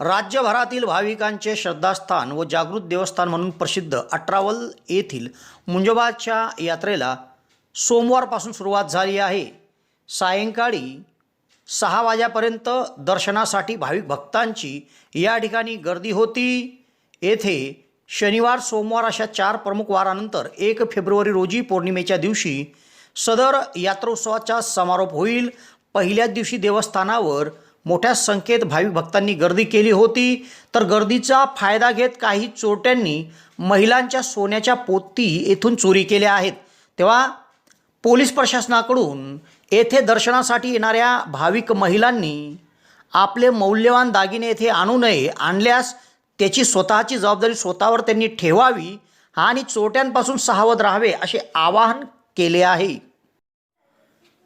राज्यभरातील भाविकांचे श्रद्धास्थान व जागृत देवस्थान म्हणून प्रसिद्ध अठरावल येथील मुंजोबाच्या यात्रेला सोमवारपासून सुरुवात झाली आहे. सायंकाळी सहा वाजेपर्यंत दर्शनासाठी भाविक भक्तांची या ठिकाणी गर्दी होती. येथे शनिवार सोमवार अशा चार प्रमुख वारानंतर एक फेब्रुवारी रोजी पौर्णिमेच्या दिवशी सदर यात्रोत्सवाचा समारोप होईल. पहिल्याच दिवशी देवस्थानावर मोठ्या संख्येत भाविक भक्तांनी गर्दी केली होती. तर गर्दीचा फायदा घेत काही चोरट्यांनी महिलांच्या सोन्याच्या पोती येथून चोरी केल्या आहेत. तेव्हा पोलीस प्रशासनाकडून येथे दर्शनासाठी येणाऱ्या भाविक महिलांनी आपले मौल्यवान दागिने येथे आणू नये आणल्यास त्याची स्वतःची जबाबदारी स्वतःवर त्यांनी ठेवावी आणि चोरट्यांपासून सावध राहावे असे आवाहन केले आहे.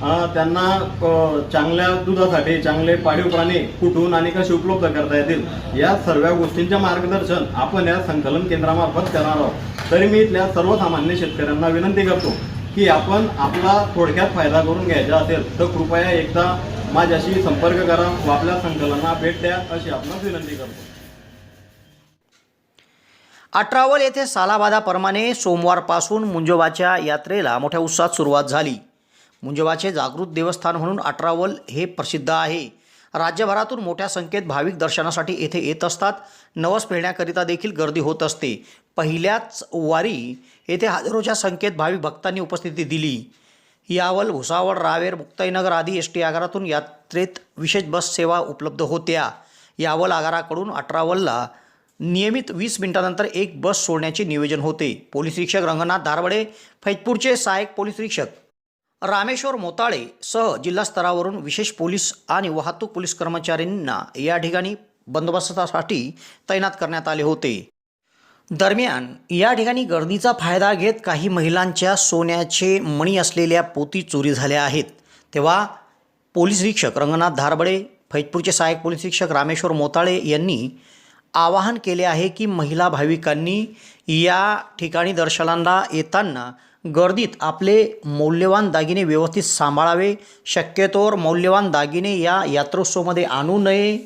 त्यांना चांगल्या दुधासाठी चांगले पाळीव प्राणी कुठून आणि कसे उपलब्ध करता येतील या सर्व गोष्टींचे मार्गदर्शन आपण या संकलन केंद्रामार्फत करणार आहोत. तरी मी इथल्या सर्वसामान्य शेतकऱ्यांना विनंती करतो की आपण आपला थोडक्यात फायदा करून घ्यायचा असेल तर कृपया एकदा माझ्याशी संपर्क करा व आपल्या संकलनाला भेट द्या अशी आपण विनंती करतो. अठरावल येथे सालाबादाप्रमाणे सोमवारपासून मुंजोबाच्या यात्रेला मोठ्या उत्साहात सुरुवात झाली. मुंजोबाचे जागृत देवस्थान म्हणून अठरावल हे प्रसिद्ध आहे. राज्यभरातून मोठ्या संख्येत भाविक दर्शनासाठी येथे येत असतात. नवस फिरण्याकरिता देखील गर्दी होत असते. पहिल्याच वारी येथे हजारोच्या संख्येत भाविक भक्तांनी उपस्थिती दिली. यावल भुसावळ रावेर मुक्ताईनगर आदी एस टी आगारातून यात्रेत विशेष बस सेवा उपलब्ध होत्या. यावल आगाराकडून अठरावलला नियमित वीस मिनिटानंतर एक बस सोडण्याचे नियोजन होते. पोलीस निरीक्षक रंगनाथ धारवडे फैजपूरचे सहाय्यक पोलीस निरीक्षक रामेश्वर मोताळे सह जिल्हास्तरावरून विशेष पोलीस आणि वाहतूक पोलीस कर्मचाऱ्यांना या ठिकाणी बंदोबस्तासाठी तैनात करण्यात आले होते. दरम्यान या ठिकाणी गर्दीचा फायदा घेत काही महिलांच्या सोन्याचे मणी असलेल्या पोती चोरी झाल्या आहेत. तेव्हा पोलीस निरीक्षक रंगनाथ धारबडे फैजपूरचे सहाय्यक पोलीस निरीक्षक रामेश्वर मोताळे यांनी आवाहन केले आहे की महिला भाविकांनी या ठिकाणी दर्शनाला येताना गर्दीत आपले मौल्यवान दागिने व्यवस्थित सांभाळावे शक्यतोवर मौल्यवान दागिने या यात्रोत्सवमध्ये आणू नये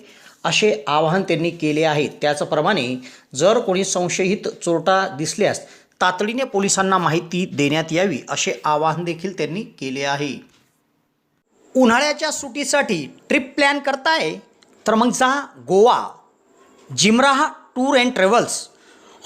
असे आवाहन त्यांनी केले आहे. त्याचप्रमाणे जर कोणी संशयित चोरटा दिसल्यास तातडीने पोलिसांना माहिती देण्यात यावी असे आवाहन देखील त्यांनी केले आहे. उन्हाळ्याच्या सुटीसाठी ट्रिप प्लॅन करताय? तर मग जा Goa. Jimraha tour and travels.